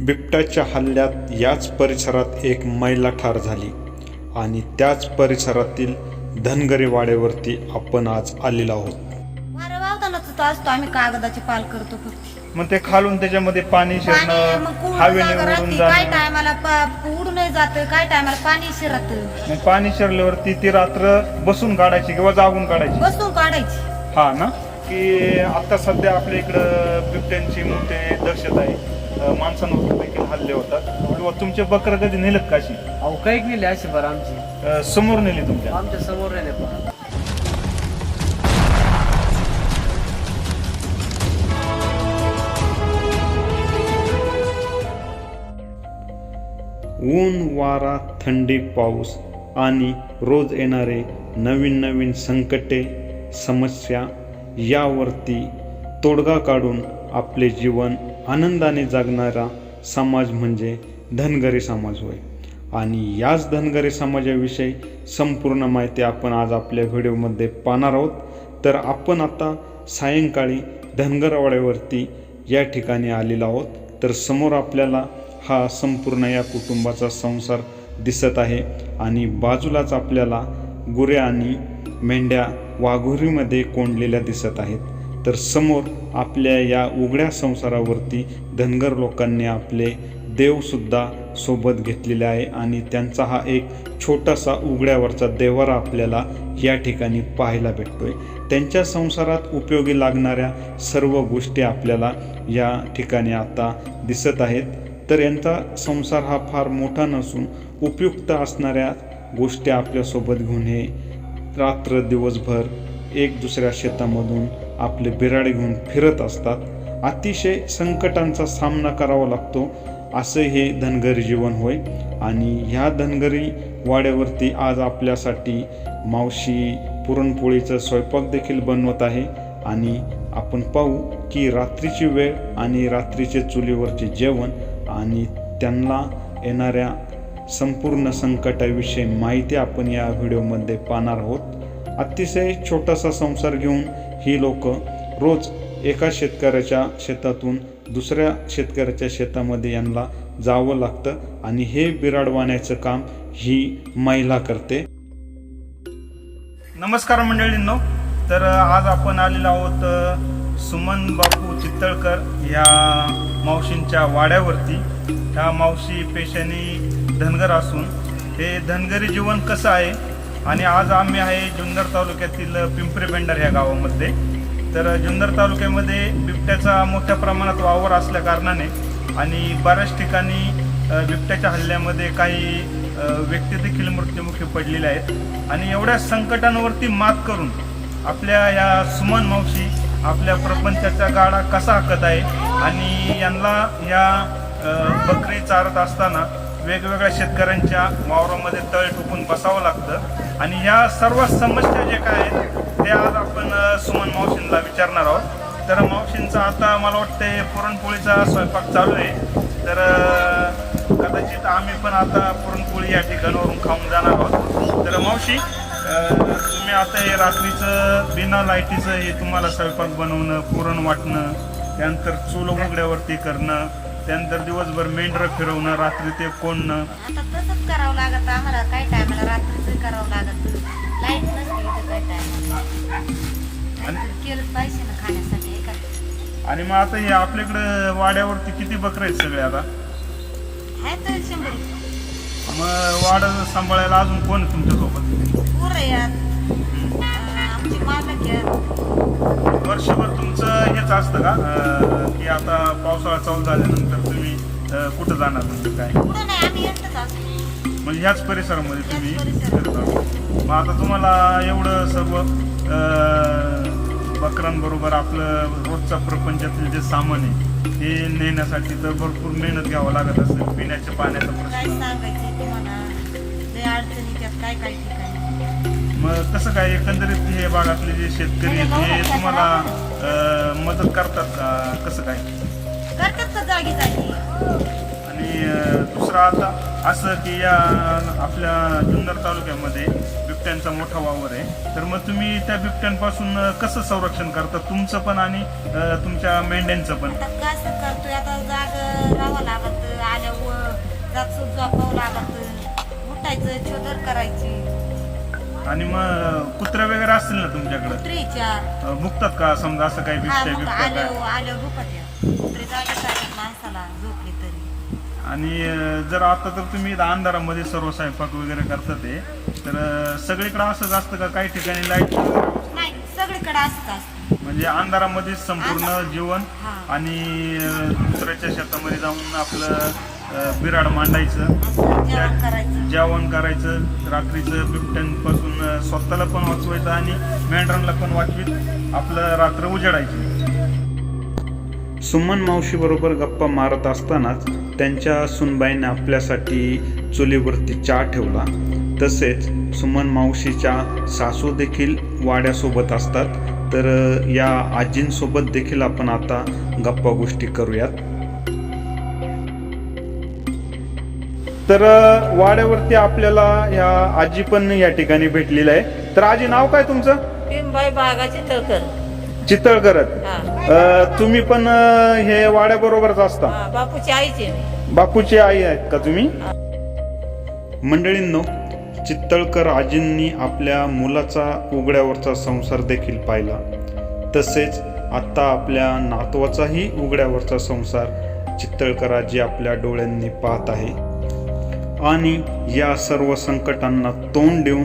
बिबट्याच्या हल्ल्यात याच परिसरात एक महिला ठार झाली आणि त्याच परिसरातील धनगरी वाड्यावरती आपण आज आलेलो आहोत. असतो आम्ही कागदाची पाल करतो फक्त. मग ते खालून त्याच्यामध्ये पाणी पाणी शिरणं मग हवेने जागा उडून राहते, काय जाणं. टायमाला उडून जात काय टायमाला पाणी शिरत. मग पाणी शिरल्यावरती ती रात्र बसून काढायची किंवा जागून काढायची? बसून काढायची. हा ना? की आता सध्या आपल्या इकडं बिबट्यांची मोठे दहशत आहे. माणसांवर देखील हल्ले होतात. किंवा तुमचे बकर कधी नेलेत काशी अहो काही नेले असे बरं आमची. अं, समोर नेली तुमच्या. आमच्यासमोर नेले पण ऊन वारा थंडी पाऊस आणि रोज येणारे नवीन नवीन संकटे समस्या यावरती तोडगा काढून आपले जीवन आनंदाने जगणारा समाज म्हणजे धनगरी समाज होय. आणि याच धनगरी समाजाविषयी संपूर्ण माहिती आपण आज आपल्या व्हिडिओमध्ये पाहणार आहोत. तर आपण आता सायंकाळी धनगरवाड्यावरती या ठिकाणी आलेलो आहोत. तर समोर आपल्याला हा संपूर्ण या कुटुंबाचा संसार दिसत आहे. आणि बाजूलाच आपल्याला गुऱ्या आणि मेंढ्या वाघुरीमध्ये कोंडलेल्या दिसत आहेत. तर समोर आपल्या या उघड्या संसारावरती धनगर लोकांनी आपले देवसुद्धा सोबत घेतलेले आहे आणि त्यांचा हा एक छोटासा उघड्यावरचा देवारा आपल्याला या ठिकाणी पाहायला भेटतोय. त्यांच्या संसारात उपयोगी लागणाऱ्या सर्व गोष्टी आपल्याला या ठिकाणी आता दिसत आहेत. तर यांचा संसार हा फार मोठा नसून उपयुक्त असणाऱ्या गोष्टी आपल्यासोबत घेऊन हे रात्र दिवसभर एक दुसऱ्या शेतामधून आपले बिराडे घेऊन फिरत असतात. अतिशय संकटांचा सामना करावा लागतो. असं हे धनगरी जीवन होय. आणि ह्या धनगरी वाड्यावरती आज आपल्यासाठी मावशी पुरणपोळीचा स्वयंपाक देखील बनवत आहे. आणि आपण पाहू की रात्रीची वेळ आणि रात्रीचे चुलीवरचे जेवण आणि त्यांना येणाऱ्या संपूर्ण संकटाविषयी माहिती आपण या व्हिडिओमध्ये पाहणार आहोत. अतिशय छोटासा संसार घेऊन ही लोक रोज एका शेतकऱ्याच्या शेतातून दुसऱ्या शेतकऱ्याच्या शेतामध्ये यांना जावं लागतं आणि हे बिराडवाण्याचं काम ही महिला करते. नमस्कार मंडळींनो तर आज आपण आलेलो आहोत सुमन बापू चित्तळकर या मावशींच्या वाड्यावरती. ह्या मावशी पेशाने धनगर असून हे धनगरी जीवन कसं आहे आणि आज आम्ही आहे जुन्नर तालुक्यातील पिंपरी बेंडर या गावामध्ये. तर जुन्नर तालुक्यामध्ये बिबट्याचा मोठ्या प्रमाणात वावर असल्या कारणाने आणि बऱ्याच ठिकाणी बिबट्याच्या हल्ल्यामध्ये काही व्यक्तीदेखील व्यक्ती देखील मृत्युमुखी पडलेल्या आहेत. आणि एवढ्या संकटांवरती मात करून आपल्या या सुमन मावशी आपल्या प्रपंचाचा गाडा कसा हाकत आहे आणि यांना या बकरी चारत असताना वेगवेगळ्या शेतकऱ्यांच्या वावरामध्ये तळ टुकून बसावं लागतं. आणि या सर्व समस्या जे काय आहेत ते आज आपण सुमन मावशींना विचारणार आहोत. तर मावशींचा आता मला वाटते पुरणपोळीचा स्वयंपाक चालू आहे. तर कदाचित आम्ही पण आता पुरणपोळी या ठिकाणावरून खाऊन जाणार आहोत. तर मावशी तुम्ही आता हे रात्रीचं बिना लाईटीचं हे तुम्हाला स्वयंपाक बनवणं पुरण वाटणं त्यानंतर चूल उघड्यावरती करणं त्यानंतर दिवसभर मेंढरं फिरवणं रात्री ते कोणणं आता तसंच करावं लागत आम्हाला. काय टायमाला रात्रीच करावं लागत? लाइट नसते इथं काय केलंच पाहिजे ना खाण्यासाठी हे काय आणि मग आता हे आपल्याकडं वाड्यावरती किती बकरे आहेत सगळे आता? आहे तर शंभर. रुपये. मग वाड सांभाळायला अजून कोण आहे तुमच्यासोबत? यात वर्षभर तुमचं हेच असतं का? अं, की आता पावसाळा चालू झाल्यानंतर तुम्ही अं, कुठं जाणार म्हणजे काय? कुठं नाही आम्ही एकटंच असतो. म्हणजे ह्याच परिसरामध्ये तुम्ही ह्याच परिसरात. मग आता तुम्हाला एवढं सर्व अं, बकरांबरोबर आपलं रोजचा प्रपंचातील जे सामान आहे हे नेण्यासाठी तर भरपूर मेहनत घ्यावं लागत असेल. पिण्याच्या पाण्याचा काय प्रश्न. सांगायचं तुम्हाला? लय अडचणी त्यात काय काय ठिकाणी? मग कसं काय एकंदरीत हे भागातले जे शेतकरी आहेत हे तुम्हाला अं, मदत करतात का? कसं काय? करतात का जागी जागी? आणि अं, दुसरं आता असं की या आपल्या जुन्नर तालुक्यामध्ये बिबट्यांचा मोठा वावर आहे. तर मग तुम्ही त्या बिबट्यांपासून अं, कसं संरक्षण करता? तुमचं पण आणि अं, तुमच्या मेंढ्यांचं पण. आता कसं करतोय? आता जाग राहावं लागत. जात झोपावं लागत. उठायचं छोदर करायची. आणि मग कुत्रे वगैरे असतील ना तुमच्याकडे? कुत्री चार. भुकतात का? समजा असं काही हा बिबट्या मग बिबट्या आले काय? आले भुकत या कुत्री जागे जातात माणसाला झोपली तरी. आणि अं, जर आता तर तुम्ही इथं अंधारामध्ये सर्व स्वयंपाक वगैरे करता ते तर अं, सगळीकडे असंच असतं का? काही ठिकाणी लाइट नाही सगळीकडे असत असत. म्हणजे अंधारामध्ये संपूर्ण. जीवन हा. आणि अं, दुसऱ्याच्या शेतामध्ये जाऊन आपलं बिराड मांडायचं. जेवण करायचं. रात्रीचं बिबट्यांपासून स्वतःला पण वाचवायचं आणि मेंढरांना पण वाचवीत. आपलं रात्र उजाडायची. सुमन मावशीबरोबर गप्पा मारत असतानाच त्यांच्या सुनबाईने आपल्यासाठी चुलीवरती चहा ठेवला. तसेच सुमन मावशीच्या सासू देखील वाड्यासोबत असतात. तर या आजींसोबत देखील आपण आता गप्पा गोष्टी करूयात. तर वाड्यावरती आपल्याला ह्या आजी पण या ठिकाणी भेटलेलं आहे तर आजी नाव काय तुमचं? पिंबाई बागाची तळकर चितळकरत हा. अं, तुम्ही पण हे वाड्याबरोबरच असता? बापूची आईची बापूची आई आहेत का तुम्ही? मंडळींनो चित्तळकर आजींनी आपल्या मुलाचा उघड्यावरचा संसार देखील पाहिला. तसेच आत्ता आपल्या नातवाचाही उघड्यावरचा संसार चित्तळकर आजी आपल्या डोळ्यांनी पाहत आहे. आणि या सर्व संकटांना तोंड देऊन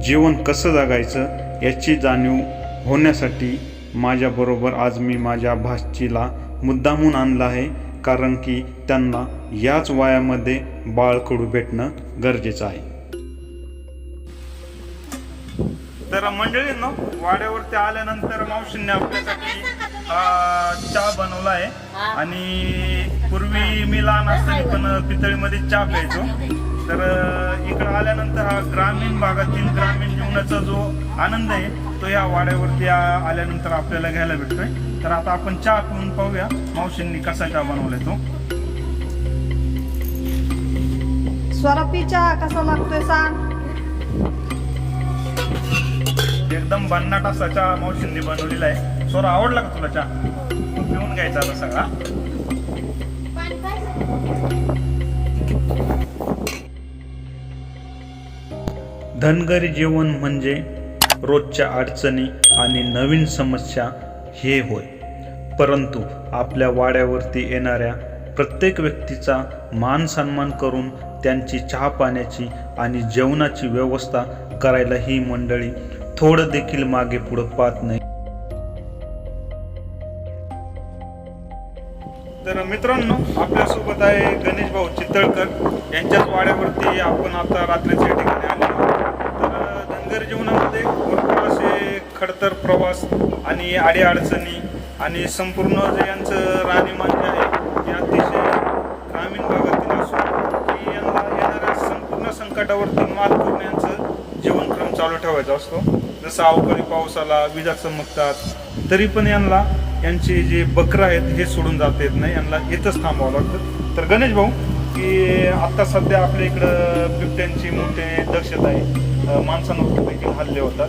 जीवन कसं जगायचं याची जाणीव होण्यासाठी माझ्याबरोबर आज मी माझ्या भाचीला मुद्दामून आणला आहे कारण की त्यांना याच वयामध्ये बाळकडू भेटणं गरजेचं आहे. तर मंडळींनो वाड्यावरती आल्यानंतर मावशींनी आपल्यासाठी चहा बनवला आहे. आणि पूर्वी मी लहान असताना पण पितळीमध्ये चहा प्यायचो. तर इकडं आल्यानंतर हा ग्रामीण भागातील ग्रामीण जीवनाचा जो आनंद आहे तो या वाड्यावरती आल्यानंतर आपल्याला घ्यायला भेटतोय. तर आता आपण चहा पिऊन पाहूया मावशींनी कसा चहा बनवलाय तो. स्वरापी चहा कसा लागतोय सांग. एकदम भन्नाट असा चहा मावशींनी बनवलेला आहे. सोरा आवडला का तुला चहा? पिऊन घ्यायचा आता सगळा. धनगरी जीवन म्हणजे रोजच्या अडचणी आणि नवीन समस्या हे होय. परंतु आपल्या वाड्यावरती येणाऱ्या प्रत्येक व्यक्तीचा मान सन्मान करून त्यांची चहा पाण्याची आणि जेवणाची व्यवस्था करायला ही मंडळी थोडं देखील मागे पुढं पाहत नाही. तर मित्रांनो आपल्यासोबत आहे गणेश भाऊ चितळकर. यांच्याच वाड्यावरती आपण आता रात्रीच्या ठिकाणी आलेलो तर धनगर जीवनामध्ये भरपूर असे खडतर प्रवास आणि अडीअडचणी आणि संपूर्ण जे यांचं राहणीमान जे आहे ते अतिशय ग्रामीण भागातील असून की यांना येणाऱ्या संपूर्ण संकटावरती मात करून यांचं जीवनक्रम चालू ठेवायचा असतो. जसं अवकाळी पाऊस आला विजा चमकतात तरी पण यांना यांचे जे बकरं आहेत हे सोडून जाता येत नाही. यांना इथंच थांबावं लागतं. तर गणेश भाऊ की आता सध्या आपल्या इकडं बिबट्यांची मोठे दहशत आहे. अं, माणसांवर देखील हल्ले होतात.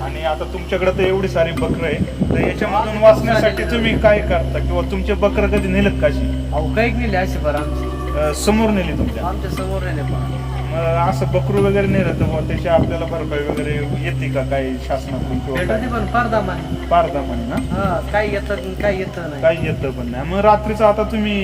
आणि आता तुमच्याकडे तर एवढी सारी बकरं आहे. तर याच्यामधून वाचण्यासाठी तुम्ही काय करता? किंवा तुमचे बकरं कधी नेलेत काशी अहो काही नेले असे बरं आमची. समोर नेली तुमच्या. आमच्यासमोर नेले पण. असं बकरू वगैरे नेलं तर मग त्याची आपल्याला भरपाई वगैरे येते का काही शासनातून किंवा भेटते काय? पण फारदामाने. पारदामाने ना? हा काही येतं काही येतं नाही. काही येतं पण नाही. मग रात्रीचं आता तुम्ही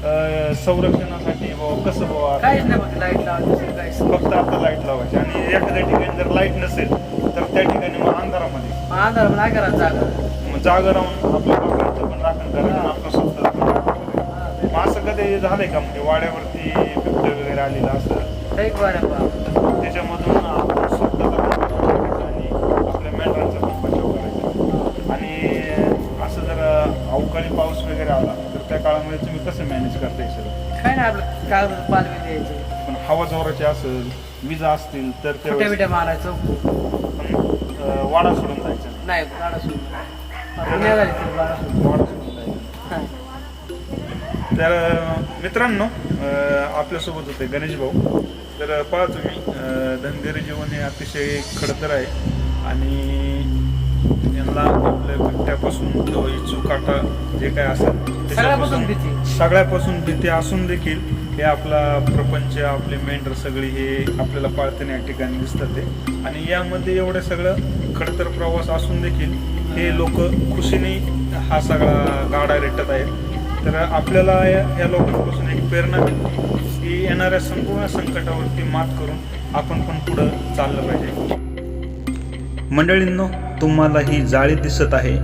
अं, संरक्षणासाठी बुवा कसं बुवा? काहीच नाही लाइट लावायची काहीच नाही. फक्त आता लाइट लावायची. आणि एखाद्या ठिकाणी जर लाइट नसेल तर त्या ठिकाणी मग अंधारामध्ये. मग अंधार पण नाही करा जागा. मग जागा राहून आपल्या बकऱ्याचं पण राखण करायचं आपलं स्वतःचं पण राखण करायचं. हा, ते- मग असं कधी झालंय का? म्हणजे वाड्यावरती बिबटे वगैरे आलेलं असं? काही बरं पहा त्याच्यामधून आपण आणि आपल्या मेंढरांचा पण बचाव करायचा. आणि असं जर अवकाळी पाऊस वगैरे आला तर त्या काळामध्ये तुम्ही कसं मॅनेज करता हे सगळं काय नाही आपलं कागद पालवी द्यायचे पण हवा जोराची असेल विजा असतील तर त्यावेळेस बिट्या मारायचं वाडा सोडून जायचं. नाही गाडा सोडून. वाडा सोडून. जायचं. तर मित्रांनो आपल्यासोबत होते गणेश भाऊ. तर पहा तुम्ही धनगरी जीवन हे अतिशय खडतर आहे आणि यांना आपल्या बिबट्यापासून किंवा इचू काटा जे काय असेल सगळ्यापासून भीती. सगळ्यापासून भीती असून देखील हे आपला प्रपंच आपले मेंढर सगळी हे आपल्याला पाळताना या ठिकाणी दिसतात ते. आणि यामध्ये एवढं सगळं खडतर प्रवास असून देखील हे लोक खुशीने हा सगळा गाडा रेटत आहेत. तर आपल्याला या या लोकांपासून एक प्रेरणा मिळते की येणाऱ्या संपूर्ण संकटावरती मात करून आपण पण पुढं चाललं पाहिजे. मंडळींनो तुम्हाला ही जाळी दिसत आहे.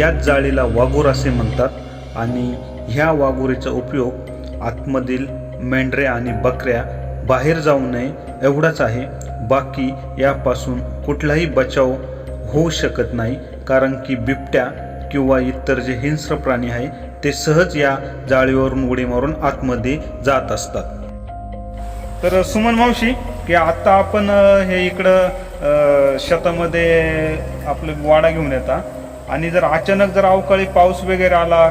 याच जाळीला वाघोर असे म्हणतात आणि ह्या वाघोरीचा उपयोग आतमधील मेंढऱ्या आणि बकऱ्या बाहेर जाऊ नये एवढाच आहे. बाकी यापासून कुठलाही बचाव होऊ शकत नाही कारण की बिबट्या किंवा इतर जे हिंस्र प्राणी आहे ते सहज या जाळीवरून उडी मारून आतमध्ये जात असतात. तर सुमन मावशी की आता आपण हे इकडं शेतामध्ये आपलं वाडा घेऊन येता. आणि जर अचानक जर अवकाळी पाऊस वगैरे आला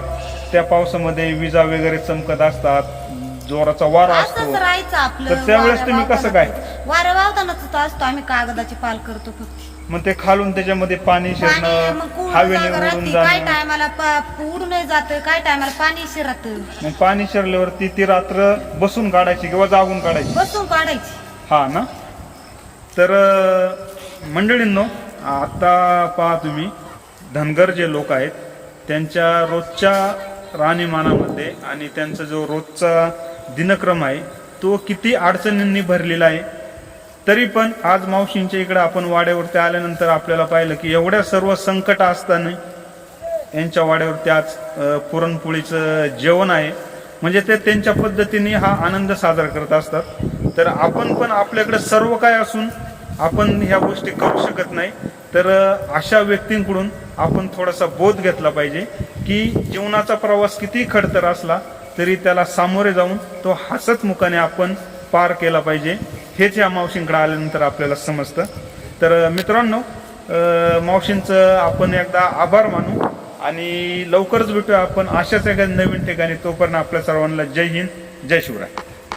त्या पावसामध्ये विजा वगैरे चमकत असतात जोराचा वारा असतो तर त्यावेळेस तुम्ही कसं काय? वारं वावतानाच असतो आम्ही कागदाची पाल करतो फक्त. मग ते खालून त्याच्यामध्ये पाणी शिरणं हवेने उडून काय जाणं. टायमाला उडून जात काय टायमाला पाणी शिरत? मग पाणी शिरल्यावरती ती रात्र बसून काढायची किंवा जागून काढायची. बसून काढायची. हा ना? तर अ, मंडळींनो आता पहा तुम्ही धनगर जे लोक आहेत त्यांच्या रोजच्या राहणीमानामध्ये आणि त्यांचा जो रोजचा दिनक्रम आहे तो किती अडचणींनी भरलेला आहे. तरी पण आज मावशींच्या इकडे आपण वाड्यावरती आल्यानंतर आपल्याला पाहिलं की एवढ्या सर्व संकट असताना यांच्या वाड्यावरती आज पुरणपोळीचं जेवण आहे. म्हणजे ते त्यांच्या पद्धतीने हा आनंद साजरा करत असतात. तर आपण पण आपल्याकडे सर्व काय असून आपण ह्या गोष्टी करू शकत नाही. तर अशा व्यक्तींकडून आपण थोडासा बोध घेतला पाहिजे की जीवनाचा प्रवास किती खडतर असला तरी त्याला सामोरे जाऊन तो हसत मुखाने आपण पार केला पाहिजे. हेच या मावशींकडे आल्यानंतर आपल्याला समजतं. तर मित्रांनो मावशींचं आपण एकदा आभार मानू आणि लवकरच भेटूया आपण अशाच एका नवीन ठिकाणी. तोपर्यंत आपल्या सर्वांना जय हिंद जय शिवराय.